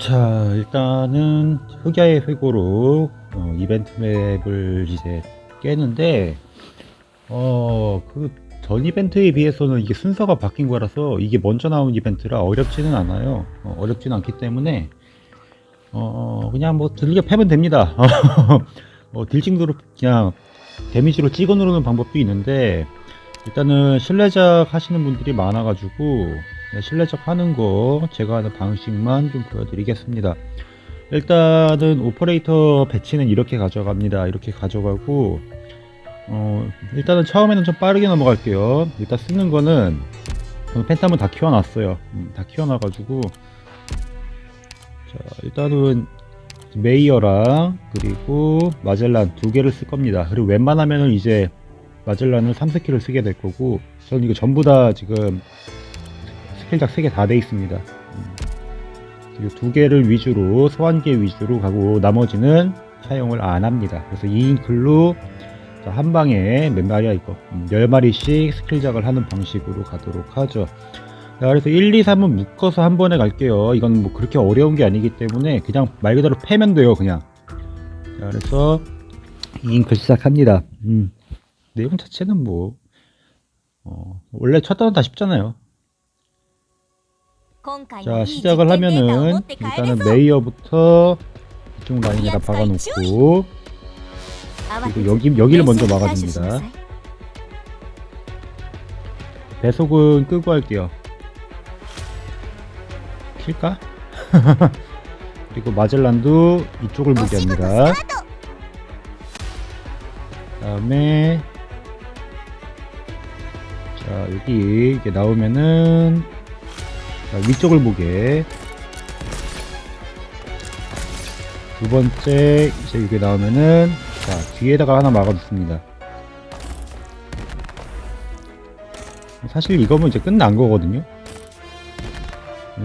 자 일단은 흑야의 회고로 어, 이벤트 맵을 이제 깨는데 어 그 전 이벤트에 비해서는 이게 순서가 바뀐 거라서 이게 먼저 나온 이벤트라 어렵지는 않아요. 어, 어렵지는 않기 때문에 어 그냥 뭐 들리게 패면 됩니다. 어, 딜징도로 그냥 데미지로 찍어 누르는 방법도 있는데 일단은 실내작 하시는 분들이 많아가지고 네, 실내작 하는 거 제가 하는 방식만 좀 보여드리겠습니다. 일단은 오퍼레이터 배치는 이렇게 가져갑니다. 이렇게 가져가고 어, 일단은 처음에는 좀 빠르게 넘어갈게요. 일단 쓰는 거는 펜타문 다 키워놨어요. 음, 다 키워놔가지고 자 일단은 메이어랑 그리고 마젤란 두 개를 쓸 겁니다. 그리고 웬만하면은 이제 마젤란을 3스킬을 쓰게 될 거고 저는 이거 전부 다 지금 스킬작 3개 다 돼 있습니다. 음. 그리고 두 개를 위주로 소환기 위주로 가고 나머지는 사용을 안 합니다. 그래서 2인 글로 자, 한 방에 몇 이거 음, 10마리씩 스킬작을 하는 방식으로 가도록 하죠. 자, 그래서 1, 2, 3은 묶어서 한 번에 갈게요. 이건 뭐 그렇게 어려운 게 아니기 때문에 그냥 말 그대로 패면 돼요, 그냥. 자, 그래서 2인 글 시작합니다. 음, 내용 자체는 뭐, 어, 원래 첫 단은 다 쉽잖아요. 자, 시작을 하면은 일단은 메이어부터 이쪽 라인에다 박아놓고 그리고 여기 여기를 먼저 막아줍니다. 배속은 끄고 할게요. 킬까? 그리고 마젤란도 이쪽을 보게 합니다. 다음에 자 여기 이게 나오면은 자, 위쪽을 보게 두 번째 이제 이게 나오면은 자 뒤에다가 하나 막아줬습니다. 사실 이거면 이제 끝난 거거든요.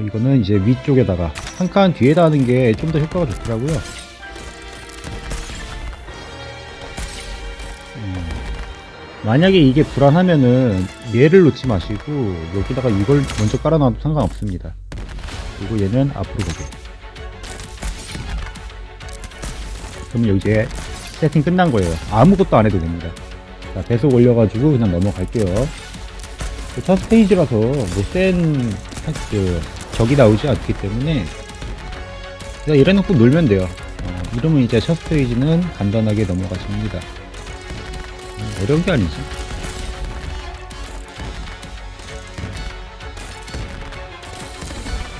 이거는 이제 위쪽에다가 한 칸 뒤에다 하는 게 좀 더 효과가 좋더라고요. 만약에 이게 불안하면은 얘를 놓지 마시고 여기다가 이걸 먼저 깔아놔도 상관없습니다. 그리고 얘는 앞으로 보게. 그럼 이제 세팅 끝난 거예요. 아무것도 안 해도 됩니다. 자, 배속 올려가지고 그냥 넘어갈게요. 그첫 스테이지라서 뭐센 그, 적이 나오지 않기 때문에 그냥 이래놓고 놀면 돼요. 어, 이러면 이제 첫 스테이지는 간단하게 넘어가십니다. 음, 어려운 게 아니지.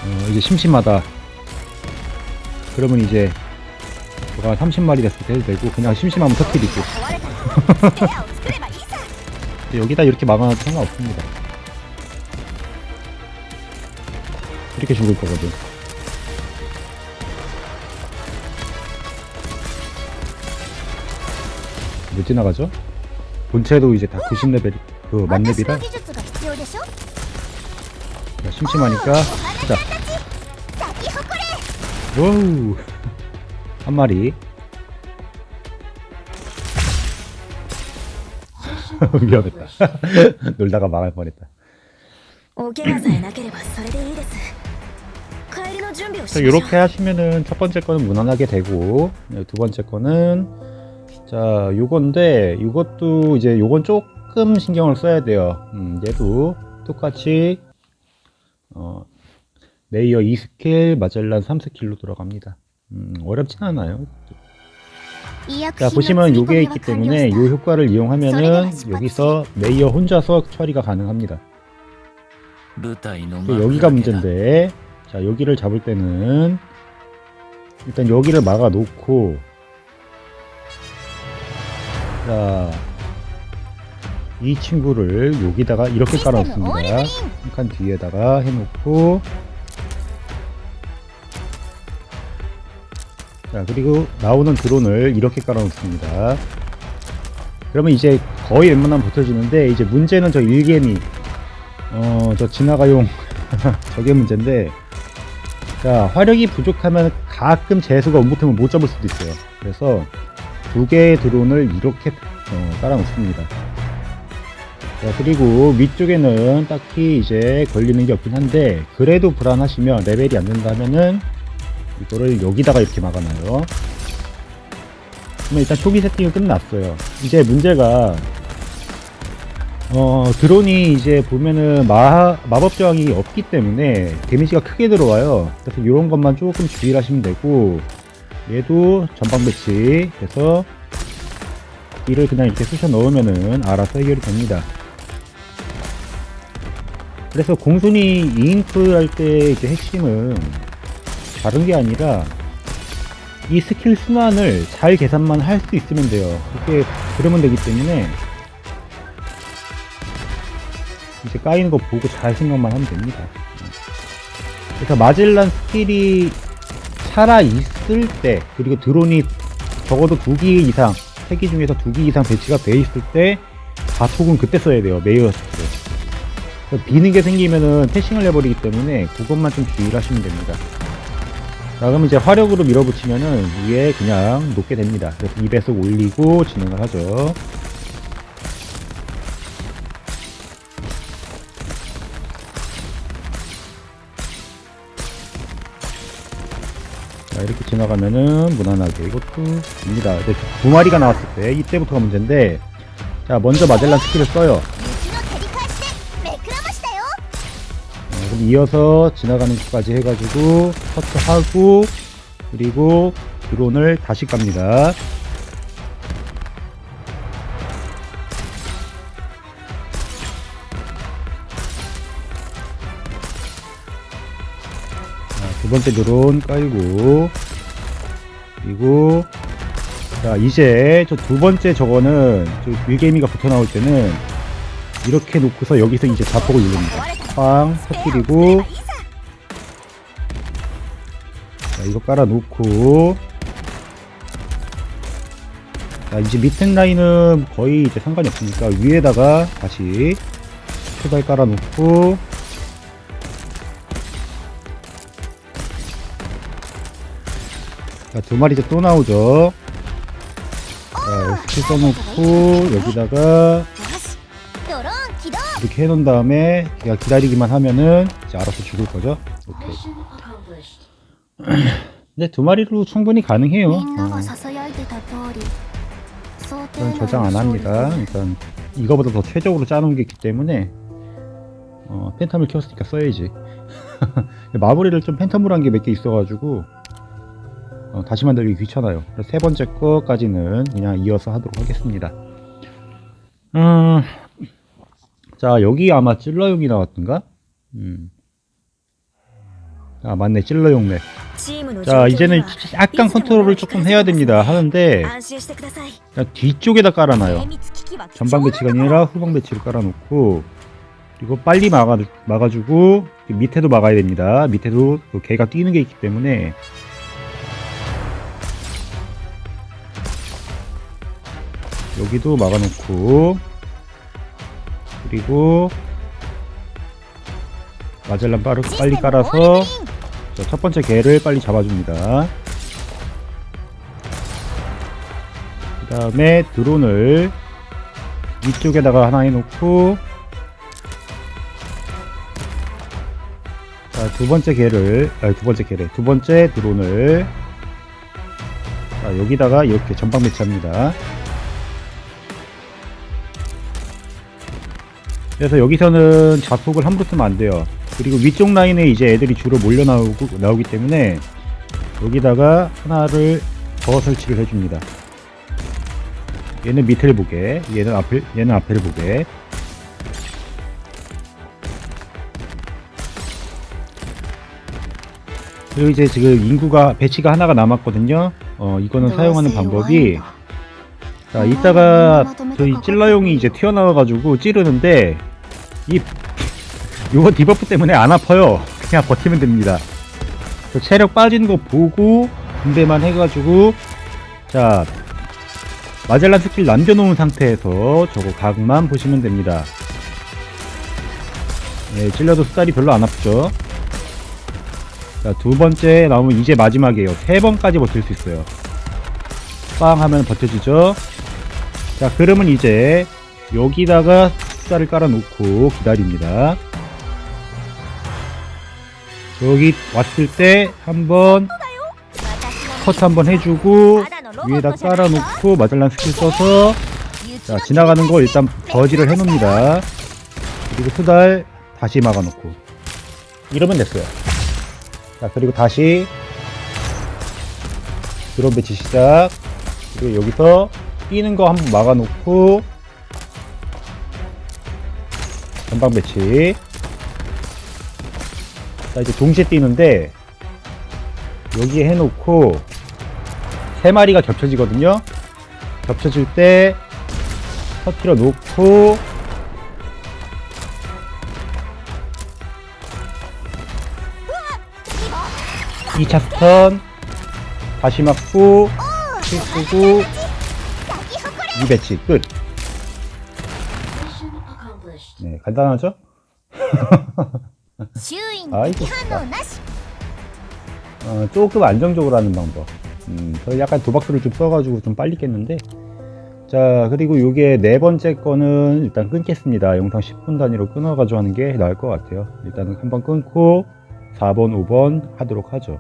어, 이제 심심하다. 그러면 이제 뭐가 30마리 됐을 때 해도 되고 그냥 심심하면 터트리고 여기다 이렇게 막아놔도 상관없습니다. 이렇게 죽을 거거든. 못 지나가죠? 본체도 이제 다 90레벨 그 만렙이라 심심하니까 하자 와우 한 마리 위험했다 놀다가 망할 뻔했다 자, 이렇게 하시면은 첫 번째 거는 무난하게 되고 두 번째 거는 자 요건데 이것도 이제 요건 조금 신경을 써야 돼요. 음, 얘도 똑같이 어, 레이어 2스킬 마젤란 3스킬로 들어갑니다. 음, 어렵진 않아요. 자 보시면 요게 있기 때문에 요 효과를 이용하면은 여기서 레이어 혼자서 처리가 가능합니다. 여기가 문제인데 자 여기를 잡을 때는 일단 여기를 막아 놓고 자 이 친구를 여기다가 이렇게 깔아 놓습니다. 한 칸 뒤에다가 해놓고. 자 그리고 나오는 드론을 이렇게 깔아 놓습니다. 그러면 이제 거의 웬만하면 버텨지는데 이제 문제는 저 일개미. 어, 저 지나가용 저게 문제인데. 자 화력이 부족하면 가끔 재수가 온부템을 못 잡을 수도 있어요. 그래서 두 개의 드론을 이렇게 어, 깔아 놓습니다 자 그리고 위쪽에는 딱히 이제 걸리는 게 없긴 한데 그래도 불안하시면 레벨이 안 된다면은 이거를 여기다가 이렇게 막아놔요. 그러면 일단 초기 세팅은 끝났어요. 이제 문제가 어 드론이 이제 보면은 마, 마법 저항이 없기 때문에 데미지가 크게 들어와요. 그래서 이런 것만 조금 주의를 하시면 되고 얘도 전방 배치 해서 이를 그냥 이렇게 쑤셔 넣으면은 알아서 해결이 됩니다. 그래서 공순이 이잉크 할 때 이제 핵심은 다른 게 아니라 이 스킬 순환을 잘 계산만 할 수 있으면 돼요. 그렇게 그러면 되기 때문에 이제 까이는 거 보고 잘 생각만 하면 됩니다. 그래서 마젤란 스킬이 살아 있을 때 그리고 드론이 적어도 두 기 이상 세 기 중에서 두 기 이상 배치가 돼 있을 때 가속은 그때 써야 돼요. 메이어 스킬을. 그래서 비는 게 생기면은 패싱을 해버리기 때문에 그것만 좀 주의를 하시면 됩니다. 자, 그럼 이제 화력으로 밀어붙이면은 위에 그냥 놓게 됩니다. 그래서 2배속 올리고 진행을 하죠. 이렇게 지나가면은 무난하게 이것도 입니다. 이제 두 마리가 나왔을 때 이때부터가 문제인데 자 먼저 마젤란 스킬을 써요. 어, 그럼 이어서 지나가는 쪽까지 해가지고 터트하고 그리고 드론을 다시 갑니다. 두 번째 드론 깔고 그리고 자 이제 저 두 번째 저거는 저 밀게이미가 붙어 나올 때는 이렇게 놓고서 여기서 이제 자폭을 누릅니다. 빵 터뜨리고 자, 이거 깔아 놓고 자 이제 밑에 라인은 거의 이제 상관이 없으니까 위에다가 다시 초달 깔아 놓고 자, 두 마리 이제 또 나오죠. 자, 스킬 써놓고, 여기다가, 이렇게 해놓은 다음에, 걔가 기다리기만 하면은, 이제 알아서 죽을 거죠. 오케이. 근데 두 마리로 충분히 가능해요. 어. 저는 저장 안 합니다. 일단, 이거보다 더 최적으로 짜놓은 게 있기 때문에, 어, 팬텀을 키웠으니까 써야지. 마무리를 좀 팬텀으로 한 게 몇 개 있어가지고, 어, 다시 만들기 귀찮아요. 세 번째 거까지는 그냥 이어서 하도록 하겠습니다. 음, 자 여기 아마 찔러용이 나왔던가? 음. 아 맞네. 찔러용네. 자 이제는 약간 컨트롤을 조금 해야 됩니다. 하는데 뒤쪽에다 깔아놔요. 전방 배치가 아니라 후방 배치를 깔아놓고 그리고 빨리 막아, 막아주고 밑에도 막아야 됩니다. 밑에도 개가 뛰는 게 있기 때문에 여기도 막아놓고 그리고 마젤란 빠르, 빨리 깔아서 자, 첫 번째 개를 빨리 잡아줍니다. 그 다음에 드론을 위쪽에다가 하나 해놓고 자, 두 번째 개를 아니 두 번째 개래 두 번째 드론을 자, 여기다가 이렇게 전방 배치합니다. 그래서 여기서는 자폭을 함부로 쓰면 안 돼요. 그리고 위쪽 라인에 이제 애들이 주로 몰려 나오고 나오기 때문에 여기다가 하나를 더 설치를 해줍니다. 얘는 밑을 보게, 얘는 앞을, 얘는 앞을 보게. 그리고 이제 지금 인구가 배치가 하나가 남았거든요. 어 이거는 사용하는 방법이 자 이따가 저희 찔러용이 이제 튀어나와가지고 찌르는데 이 요거 디버프 때문에 안 아파요. 그냥 버티면 됩니다. 저 체력 빠지는 거 보고 분배만 해가지고 자 마젤란 스킬 남겨놓은 상태에서 저거 각만 보시면 됩니다. 네, 찔려도 수달이 별로 안 아프죠. 자, 두 번째 나오면 이제 마지막이에요. 세 번까지 버틸 수 있어요. 빵 하면 버텨주죠. 자, 그러면 이제 여기다가 숫자를 깔아놓고 기다립니다. 여기 왔을 때 한번 커트 한번 해주고 위에다 깔아놓고 마젤란 스킬 써서 자 지나가는 걸 일단 저지를 해놓습니다. 그리고 수달 다시 막아놓고 이러면 됐어요. 자 그리고 다시 드론 배치 시작. 그리고 여기서 뛰는 거 한번 막아놓고 전방 배치. 자 이제 동시에 뛰는데 여기 에 해놓고 세 마리가 겹쳐지거든요. 겹쳐질 때 터트려 놓고 이차 스턴 다시 맞고 킬 끄고 이 배치 끝. 네, 간단하죠? 아이고. 어, 조금 안정적으로 하는 방법. 음, 저 약간 도박수를 좀 써가지고 좀 빨리 깼는데. 자, 그리고 요게 네 번째 거는 일단 끊겠습니다. 영상 10분 단위로 끊어가지고 하는 게 나을 것 같아요. 일단은 한번 끊고 4번, 5번 하도록 하죠.